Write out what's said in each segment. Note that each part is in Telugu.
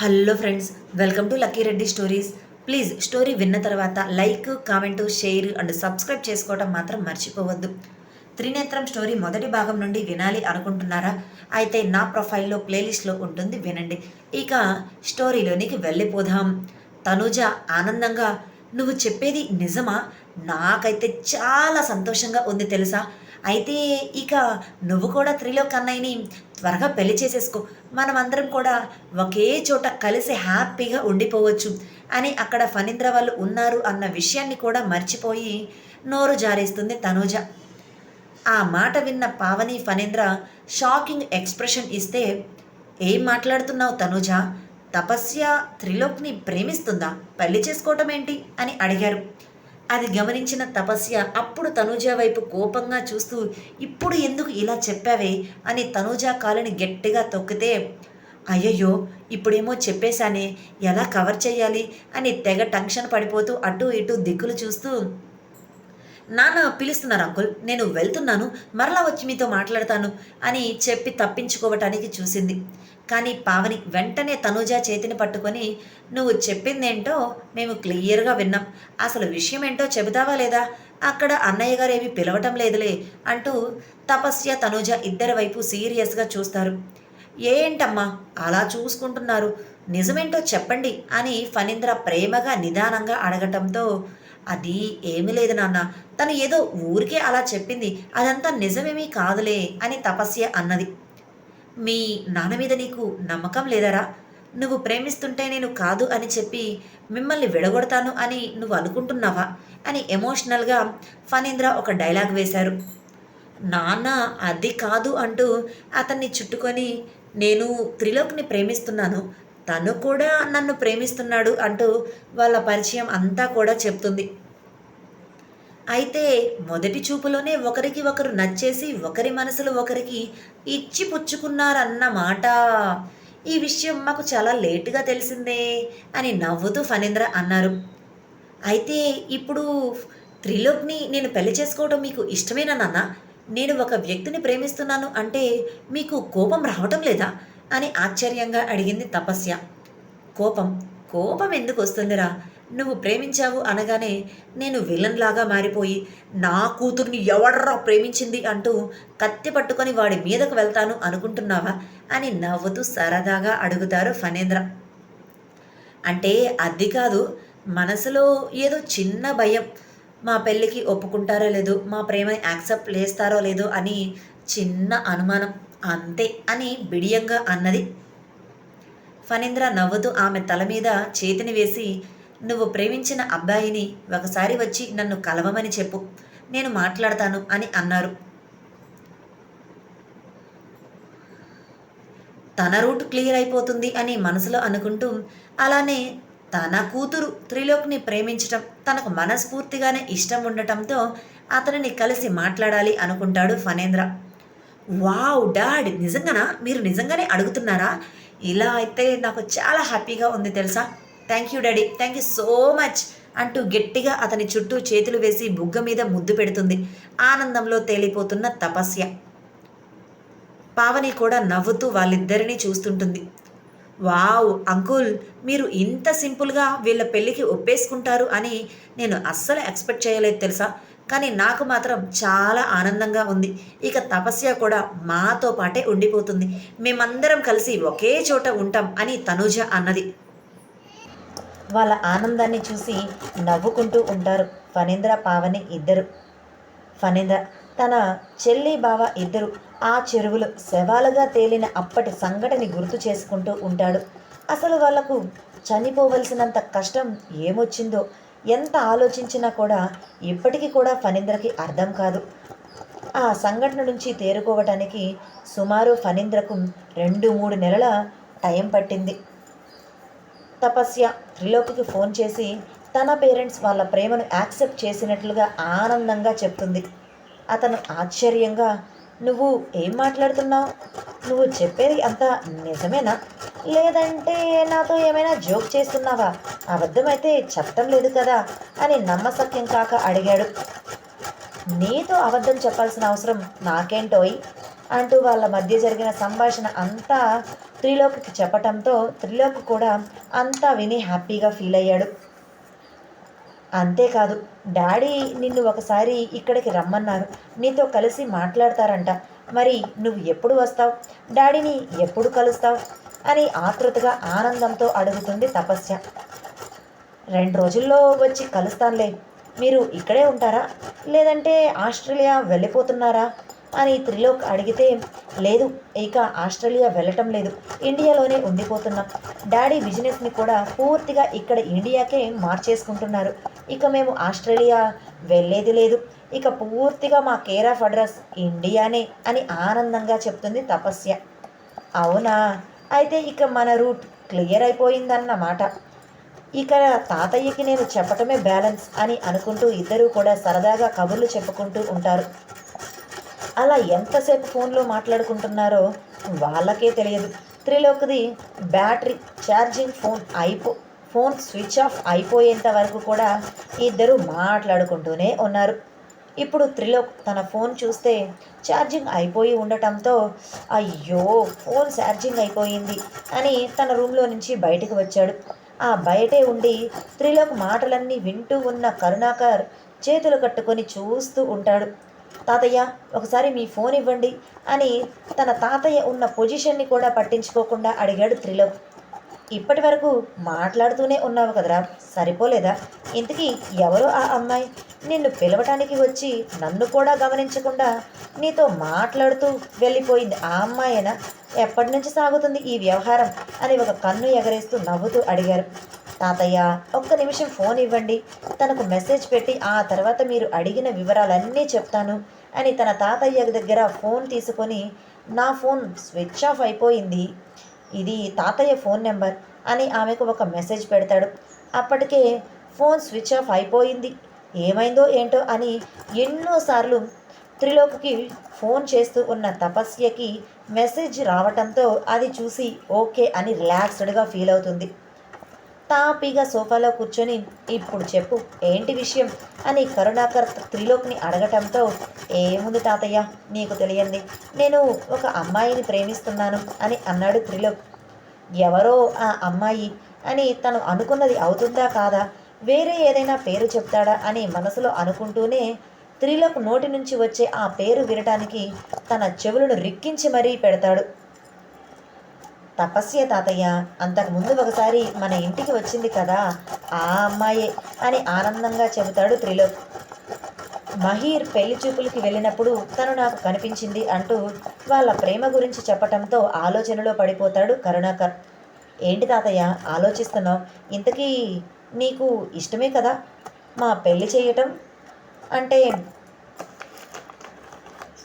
Hello friends welcome to Lucky Reddy stories. Please story విన్న తర్వాత like comment share and subscribe చేసుకోవడం మాత్రం మర్చిపోవద్దు. త్రినేత్రం స్టోరీ మొదటి భాగం నుండి వినాలి అనుకుంటున్నారా? అయితే నా ప్రొఫైల్లో ప్లేలిస్ట్లో ఉంటుంది వినండి. ఇక స్టోరీలోనికి వెళ్ళిపోదాం. తనుజ ఆనందంగా నువ్వు చెప్పేది నిజమా? నాకైతే చాలా సంతోషంగా ఉంది తెలుసా. అయితే ఇక నువ్వు కూడా త్రిలో కన్నయ్యని త్వరగా పెళ్ళి చేసేసుకో. మనమందరం కూడా ఒకే చోట కలిసి హ్యాపీగా ఉండిపోవచ్చు అని అక్కడ ఫణీంద్ర వాళ్ళు ఉన్నారు అన్న విషయాన్ని కూడా మర్చిపోయి నోరు జారేస్తుంది తనూజ. ఆ మాట విన్న పావని ఫణీంద్ర షాకింగ్ ఎక్స్ప్రెషన్ ఇస్తే ఏం మాట్లాడుతున్నావు తనూజ? తపస్య త్రిలోక్ని ప్రేమిస్తుందా? పెళ్ళి చేసుకోవటం ఏంటి అని అడిగారు. అది గమనించిన తపస్య అప్పుడు తనూజ వైపు కోపంగా చూస్తూ ఇప్పుడు ఎందుకు ఇలా చెప్పావే? అని తనూజ కాలుని గట్టిగా తొక్కితే అయ్యయ్యో ఇప్పుడేమో చెప్పేశానే ఎలా కవర్ చేయాలి అని తెగ టెన్షన్ పడిపోతూ అటు ఇటు దిక్కులు చూస్తూ నాన్న పిలుస్తున్నారు అంకుల్. నేను వెళ్తున్నాను. మరలా వచ్చి మీతో మాట్లాడతాను అని చెప్పి తప్పించుకోవటానికి చూసింది. కానీ పావని వెంటనే తనూజ చేతిని పట్టుకొని నువ్వు చెప్పిందేంటో మేము క్లియర్గా విన్నాం. అసలు విషయం ఏంటో చెబుతావా లేదా? అక్కడ అన్నయ్య గారు ఏమీ పిలవటం లేదులే అంటూ తపస్య తనూజ ఇద్దరి వైపు సీరియస్గా చూస్తారు. ఏంటమ్మా? అలా చూసుకుంటున్నారు. నిజమేంటో చెప్పండి అని ఫణీంద్ర ప్రేమగా నిదానంగా అడగటంతో అది ఏమీ లేదు నాన్న. తను ఏదో ఊరికే అలా చెప్పింది. అదంతా నిజమేమీ కాదులే అని తపస్య అన్నది. మీ నాన్న మీద నీకు నమ్మకం లేదరా? నువ్వు ప్రేమిస్తుంటే నేను కాదు అని చెప్పి మిమ్మల్ని విడగొడతాను అని నువ్వు అనుకుంటున్నావా? అని ఎమోషనల్గా ఫణీంద్ర ఒక డైలాగ్ వేశారు. నాన్న అది కాదు అంటూ అతన్ని చుట్టుకొని నేను త్రిలోక్ని ప్రేమిస్తున్నాను. తను కూడా నన్ను ప్రేమిస్తున్నాడు అంటూ వాళ్ళ పరిచయం అంతా కూడా చెప్తుంది. అయితే మొదటి చూపులోనే ఒకరికి ఒకరు నచ్చేసి ఒకరి మనసులు ఒకరికి ఇచ్చి పుచ్చుకున్నారన్నమాట ఈ విషయం మాకు చాలా లేటుగా తెలిసిందే అని నవ్వుతూ ఫణీంద్ర అన్నారు. అయితే ఇప్పుడు త్రిలోక్ని నేను పెళ్ళి చేసుకోవడం మీకు ఇష్టమేనా నాన్న? నేను ఒక వ్యక్తిని ప్రేమిస్తున్నాను అంటే మీకు కోపం రావటం లేదా? అని ఆశ్చర్యంగా అడిగింది తపస్య. కోపం కోపం ఎందుకు వస్తుందిరా? నువ్వు ప్రేమించావు అనగానే నేను విలన్ లాగా మారిపోయి నా కూతుర్ని ఎవడరా ప్రేమించింది అంటూ కత్తి పట్టుకొని వాడి మీదకు వెళ్తాను అనుకుంటున్నావా అని నవ్వుతూ సరదాగా అడుగుతారు ఫణేంద్ర. అంటే అది కాదు మనసులో ఏదో చిన్న భయం. మా పెళ్ళికి ఒప్పుకుంటారో లేదో మా ప్రేమని యాక్సెప్ట్ చేస్తారో లేదో అని చిన్న అనుమానం. అంతే అని బిడియంగా అన్నది. ఫణీంద్ర నవ్వుతూ ఆమె తల మీద చేతిని వేసి నువ్వు ప్రేమించిన అబ్బాయిని ఒకసారి వచ్చి నన్ను కలవమని చెప్పు నేను మాట్లాడతాను అని అన్నారు. తన రూట్ క్లియర్ అయిపోతుంది అని మనసులో అనుకుంటూ అలానే తన కూతురు త్రిలోక్ని ప్రేమించటం తనకు మనస్ఫూర్తిగానే ఇష్టం ఉండటంతో అతనిని కలిసి మాట్లాడాలి అనుకుంటాడు ఫణేంద్ర. వావ్ డాడ్ నిజంగానా? మీరు నిజంగానే అడుగుతున్నారా? ఇలా అయితే నాకు చాలా హ్యాపీగా ఉంది తెలుసా. Thank you daddy thank you so much అంటూ గట్టిగా అతని చుట్టూ చేతులు వేసి బుగ్గ మీద ముద్దు పెడుతుంది ఆనందంలో తేలిపోతున్న తపస్య. పావని కూడా నవ్వుతూ వాళ్ళిద్దరినీ చూస్తుంటుంది. వావ్ అంకుల్ మీరు ఇంత సింపుల్గా వీళ్ళ పెళ్ళికి ఒప్పేసుకుంటారు అని నేను అస్సలు ఎక్స్పెక్ట్ చేయలేదు తెలుసా? కానీ నాకు మాత్రం చాలా ఆనందంగా ఉంది. ఇక తపస్య కూడా మాతో పాటే ఉండిపోతుంది. మేమందరం కలిసి ఒకే చోట ఉంటాం అని తనూజ అన్నది. వాళ్ళ ఆనందాన్ని చూసి నవ్వుకుంటూ ఉంటారు ఫణీంద్ర పావని ఇద్దరు. ఫణీంద్ర తన చెల్లి బావ ఇద్దరు ఆ చెరువులో శవాలుగా తేలిన అప్పటి సంఘటని గుర్తు చేసుకుంటూ ఉంటాడు. అసలు వాళ్ళకు చనిపోవలసినంత కష్టం ఏమొచ్చిందో ఎంత ఆలోచించినా కూడా ఇప్పటికీ కూడా ఫణీంద్రకి అర్థం కాదు. ఆ సంఘటన నుంచి తేరుకోవటానికి సుమారు ఫణీంద్రకు రెండు మూడు నెలల టైం పట్టింది. తపస్య త్రిలోకికి ఫోన్ చేసి తన పేరెంట్స్ వాళ్ళ ప్రేమను యాక్సెప్ట్ చేసినట్లుగా ఆనందంగా చెప్తుంది. అతను ఆశ్చర్యంగా నువ్వు ఏం మాట్లాడుతున్నావు? నువ్వు చెప్పేది అంతా నిజమేనా? లేదంటే నాతో ఏమైనా జోక్ చేస్తున్నావా? అబద్ధమైతే చెప్పటం లేదు కదా అని నమ్మసక్యం కాక అడిగాడు. నీతో అబద్ధం చెప్పాల్సిన అవసరం నాకేంటోయ్? అంటూ వాళ్ళ మధ్య జరిగిన సంభాషణ అంతా త్రిలోక్కి చెప్పటంతో త్రిలోక్ కూడా అంతా విని హ్యాపీగా ఫీల్ అయ్యాడు. అంతేకాదు డాడీ నిన్ను ఒకసారి ఇక్కడికి రమ్మన్నారు. నీతో కలిసి మాట్లాడతారంట. మరి నువ్వు ఎప్పుడు వస్తావు? డాడీని ఎప్పుడు కలుస్తావు? అని ఆతృతగా ఆనందంతో అడుగుతుంది తపస్య. రెండు రోజుల్లో వచ్చి కలుస్తానులే. మీరు ఇక్కడే ఉంటారా? లేదంటే ఆస్ట్రేలియా వెళ్ళిపోతున్నారా? అని త్రిలోక్ అడిగితే లేదు ఇక ఆస్ట్రేలియా వెళ్ళటం లేదు. ఇండియాలోనే ఉండిపోతున్నాం. డాడీ బిజినెస్ని కూడా పూర్తిగా ఇక్కడ ఇండియాకే మార్చేసుకుంటున్నారు. ఇక మేము ఆస్ట్రేలియా వెళ్ళేది లేదు. ఇక పూర్తిగా మా కేర్ ఆఫ్ అడ్రస్ ఇండియానే అని ఆనందంగా చెప్తుంది తపస్య. అవునా? అయితే ఇక మన రూట్ క్లియర్ అయిపోయిందన్నమాట. ఇక తాతయ్యకి నేను చెప్పటమే బ్యాలెన్స్ అని అనుకుంటూ ఇద్దరూ కూడా సరదాగా కబుర్లు చెప్పుకుంటూ ఉంటారు. అలా ఎంతసేపు ఫోన్లో మాట్లాడుకుంటున్నారో వాళ్ళకే తెలియదు. త్రిలోక్ది బ్యాటరీ ఛార్జింగ్ ఫోన్ అయిపో ఫోన్ స్విచ్ ఆఫ్ అయిపోయేంత వరకు కూడా ఇద్దరు మాట్లాడుకుంటూనే ఉన్నారు. ఇప్పుడు త్రిలోక్ తన ఫోన్ చూస్తే ఛార్జింగ్ అయిపోయి ఉండటంతో అయ్యో ఫోన్ ఛార్జింగ్ అయిపోయింది అని తన రూమ్లో నుంచి బయటకు వచ్చాడు. ఆ బయటే ఉండి త్రిలోక్ మాటలన్నీ వింటూ ఉన్న కరుణాకర్ చేతులు కట్టుకొని చూస్తూ ఉంటాడు. తాతయ్య ఒకసారి మీ ఫోన్ ఇవ్వండి అని తన తాతయ్య ఉన్న పొజిషన్ని కూడా పట్టించుకోకుండా అడిగాడు త్రిలోక్. ఇప్పటి వరకు మాట్లాడుతూనే ఉన్నావు కదరా. సరిపోలేదా? ఇంతకీ ఎవరు ఆ అమ్మాయి? నిన్ను పిలవటానికి వచ్చి నన్ను కూడా గమనించకుండా నీతో మాట్లాడుతూ వెళ్ళిపోయింది ఆ అమ్మాయేనా? ఎప్పటి నుంచి సాగుతుంది ఈ వ్యవహారం అని ఒక కన్ను ఎగరేస్తూ నవ్వుతూ అడిగారు. తాతయ్య ఒక్క నిమిషం ఫోన్ ఇవ్వండి. తనకు మెసేజ్ పెట్టి ఆ తర్వాత మీరు అడిగిన వివరాలన్నీ చెప్తాను అని తన తాతయ్య దగ్గర ఫోన్ తీసుకొని నా ఫోన్ స్విచ్ ఆఫ్ అయిపోయింది. ఇది తాతయ్య ఫోన్ నెంబర్ అని ఆమెకు ఒక మెసేజ్ పెడతాడు. అప్పటికే ఫోన్ స్విచ్ ఆఫ్ అయిపోయింది. ఏమైందో ఏంటో అని ఎన్నోసార్లు త్రిలోక్కి ఫోన్ చేస్తూ ఉన్న తపస్యకి మెసేజ్ రావటంతో అది చూసి ఓకే అని రిలాక్స్డ్గా ఫీల్ అవుతుంది. తాపీగా సోఫాలో కూర్చొని ఇప్పుడు చెప్పు ఏంటి విషయం? అని కరుణాకర్ త్రిలోక్ని అడగటంతో ఏముంది తాతయ్య నీకు తెలియంది. నేను ఒక అమ్మాయిని ప్రేమిస్తున్నాను అని అన్నాడు త్రిలోక్. ఎవరో ఆ అమ్మాయి అని తను అనుకున్నది అవుతుందా కాదా? వేరే ఏదైనా పేరు చెప్తాడా అని మనసులో అనుకుంటూనే త్రిలోక్ నోటి నుంచి వచ్చే ఆ పేరు వినటానికి తన చెవులను రిక్కించి మరీ పెడతాడు. తపస్య తాతయ్య అంతకుముందు ఒకసారి మన ఇంటికి వచ్చింది కదా ఆ అమ్మాయే అని ఆనందంగా చెబుతాడు త్రిలోక్. మహీర్ పెళ్ళి చూపులకి వెళ్ళినప్పుడు తను నాకు కనిపించింది అంటూ వాళ్ళ ప్రేమ గురించి చెప్పటంతో ఆలోచనలో పడిపోతాడు కరుణాకర్. ఏంటి తాతయ్య ఆలోచిస్తున్నావు? ఇంతకీ నీకు ఇష్టమే కదా మా పెళ్ళి చేయటం? అంటే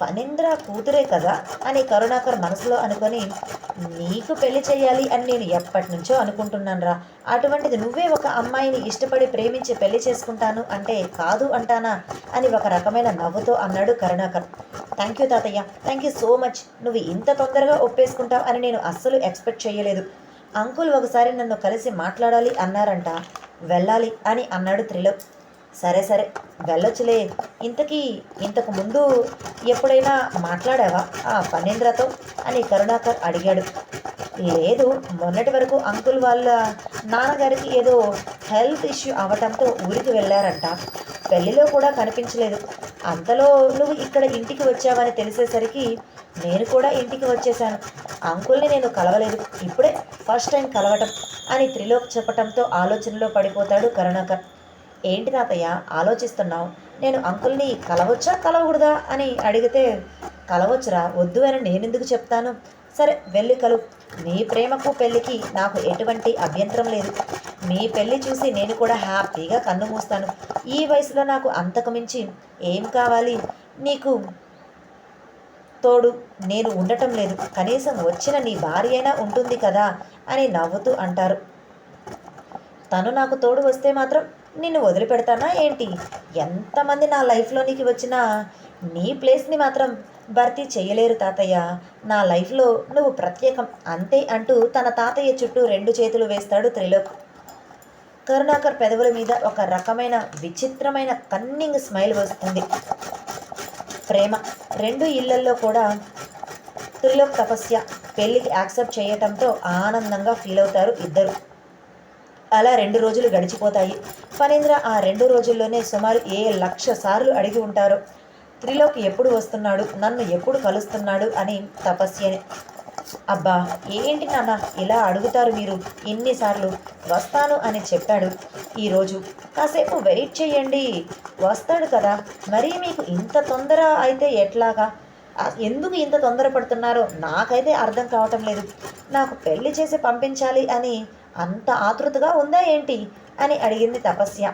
ఫణీంద్ర కూతురే కదా అని కరుణాకర్ మనసులో అనుకొని నీకు పెళ్ళి చేయాలి అని నేను ఎప్పటి నుంచో అనుకుంటున్నాను రా అటువంటిది నువ్వే ఒక అమ్మాయిని ఇష్టపడి ప్రేమించి పెళ్ళి చేసుకుంటాను అంటే కాదు అంటానా? అని ఒక రకమైన నవ్వుతో అన్నాడు కరుణాకర్. థ్యాంక్ యూ తాతయ్య. Thank you so much. నువ్వు ఇంత తొందరగా ఒప్పేసుకుంటావు అని నేను అస్సలు ఎక్స్పెక్ట్ చేయలేదు అంకుల్ ఒకసారి నన్ను కలిసి మాట్లాడాలి అన్నారంట. వెళ్ళాలి అని అన్నాడు త్రిలోక్. సరే సరే వెళ్ళొచ్చులే. ఇంతకీ ఇంతకు ముందు ఎప్పుడైనా మాట్లాడావా ఆ ఫణీంద్రతో అని కరుణాకర్ అడిగాడు. లేదు మొన్నటి వరకు అంకుల్ వాళ్ళ నాన్నగారికి ఏదో హెల్త్ ఇష్యూ అవటంతో ఊరికి వెళ్ళారంట. పెళ్ళిలో కూడా కనిపించలేదు. అంతలో నువ్వు ఇక్కడ ఇంటికి వచ్చావని తెలిసేసరికి నేను కూడా ఇంటికి వచ్చేసాను అంకుల్ని నేను కలవలేదు. ఇప్పుడే ఫస్ట్ టైం కలవటం అని త్రిలోక్ చెప్పటంతో ఆలోచనలో పడిపోతాడు కరుణాకర్. ఏంటి తాతయ్య ఆలోచిస్తున్నావు? నేను అంకుల్ని కలవచ్చా కలవకూడదా? అని అడిగితే కలవచ్చురా వద్దు అని నేనెందుకు చెప్తాను? సరే వెళ్ళి కలు. మీ ప్రేమకు పెళ్ళికి నాకు ఎటువంటి అభ్యంతరం లేదు. మీ పెళ్ళి చూసి నేను కూడా హ్యాపీగా కన్ను మూస్తాను. ఈ వయసులో నాకు అంతకు మించి ఏం కావాలి? నీకు తోడు నేను ఉండటం లేదు. కనీసం వచ్చిన నీ భార్య అయినా ఉంటుంది కదా? అని నవ్వుతూ అంటారు. తను నాకు తోడు వస్తే మాత్రం నిన్ను వదిలిపెడతానా ఏంటి? ఎంతమంది నా లైఫ్లోనికి వచ్చినా నీ ప్లేస్ని మాత్రం భర్తీ చేయలేరు తాతయ్య. నా లైఫ్లో నువ్వు ప్రత్యేకం అంతే అంటూ తన తాతయ్య చుట్టూ రెండు చేతులు వేస్తాడు త్రిలోక్. కరుణాకర్ పెదవుల మీద ఒక రకమైన విచిత్రమైన కన్నింగ్ స్మైల్ వస్తుంది. ప్రేమ రెండు ఇళ్ళల్లో కూడా త్రిలోక్ తపస్య పెళ్ళికి యాక్సెప్ట్ చేయటంతో ఆనందంగా ఫీల్ అవుతారు ఇద్దరు. అలా రెండు రోజులు గడిచిపోతాయి. ఫణీంద్ర ఆ రెండు రోజుల్లోనే సుమారు ఏ లక్ష సార్లు అడిగి ఉంటారు. త్రిలోక్ ఎప్పుడు వస్తున్నాడు? నన్ను ఎప్పుడు కలుస్తున్నాడు? అని తపస్యని అబ్బా ఏంటి నాన్న ఇలా అడుగుతారు మీరు? ఇన్నిసార్లు వస్తాను అని చెప్పాడు. ఈరోజు కాసేపు వెయిట్ చేయండి. వస్తాడు కదా. మరీ మీకు ఇంత తొందర అయితే ఎట్లాగా? ఎందుకు ఇంత తొందరపడుతున్నారో నాకైతే అర్థం కావటం లేదు. నాకు పెళ్ళి చేసి పంపించాలి అని అంత ఆతృతగా ఉందా ఏంటి? అని అడిగింది తపస్య.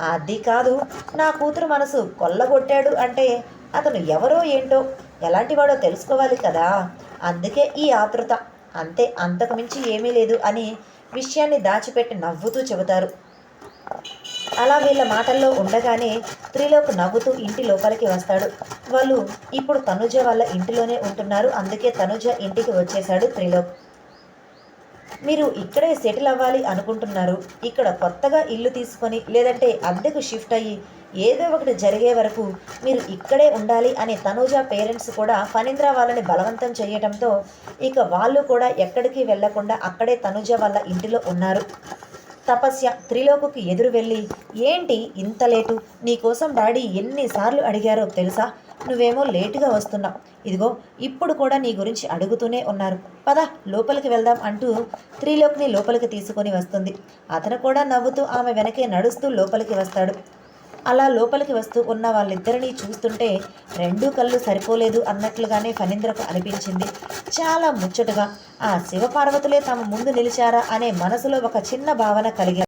అది కాదు నా కూతురు మనసు కొల్లగొట్టాడు అంటే అతను ఎవరో ఏంటో ఎలాంటివాడో తెలుసుకోవాలి కదా. అందుకే ఈ ఆతృత. అంతే అంతకు మించి ఏమీ లేదు అని విషయాన్ని దాచిపెట్టి నవ్వుతూ చెబుతారు. అలా వీళ్ళ మాటల్లో ఉండగానే త్రిలోక్ నవ్వుతూ ఇంటి లోపలికి వస్తాడు. వాళ్ళు ఇప్పుడు తనుజ వాళ్ళ ఇంటిలోనే ఉంటున్నారు. అందుకే తనుజ ఇంటికి వచ్చేశాడు త్రిలోక్ మీరు ఇక్కడే సెటిల్ అవ్వాలి అనుకుంటున్నారు. ఇక్కడ కొత్తగా ఇల్లు తీసుకొని లేదంటే అద్దెకు షిఫ్ట్ అయ్యి ఏదో ఒకటి జరిగే వరకు మీరు ఇక్కడే ఉండాలి అని తనూజ పేరెంట్స్ కూడా ఫణీంద్ర వాళ్ళని బలవంతం చేయటంతో ఇక వాళ్ళు కూడా ఎక్కడికి వెళ్ళకుండా అక్కడే తనూజ వాళ్ళ ఇంటిలో ఉన్నారు. తపస్య త్రిలోకుకి ఎదురు వెళ్ళి ఏంటి ఇంత లేటు? నీకోసం డాడీ ఎన్నిసార్లు అడిగారో తెలుసా? నువ్వేమో లేటుగా వస్తున్నావు. ఇదిగో ఇప్పుడు కూడా నీ గురించి అడుగుతూనే ఉన్నారు. పద లోపలికి వెళ్దాం అంటూ త్రిలోక్ని లోపలికి తీసుకొని వస్తుంది. అతను కూడా నవ్వుతూ ఆమె వెనకే నడుస్తూ లోపలికి వస్తాడు. అలా లోపలికి వస్తూ ఉన్న వాళ్ళిద్దరినీ చూస్తుంటే రెండు కళ్ళు సరిపోలేదు అన్నట్లుగానే ఫణీంద్రకు అనిపించింది. చాలా ముచ్చటగా ఆ శివపార్వతులే తమ ముందు నిలిచారా అనే మనసులో ఒక చిన్న భావన కలిగింది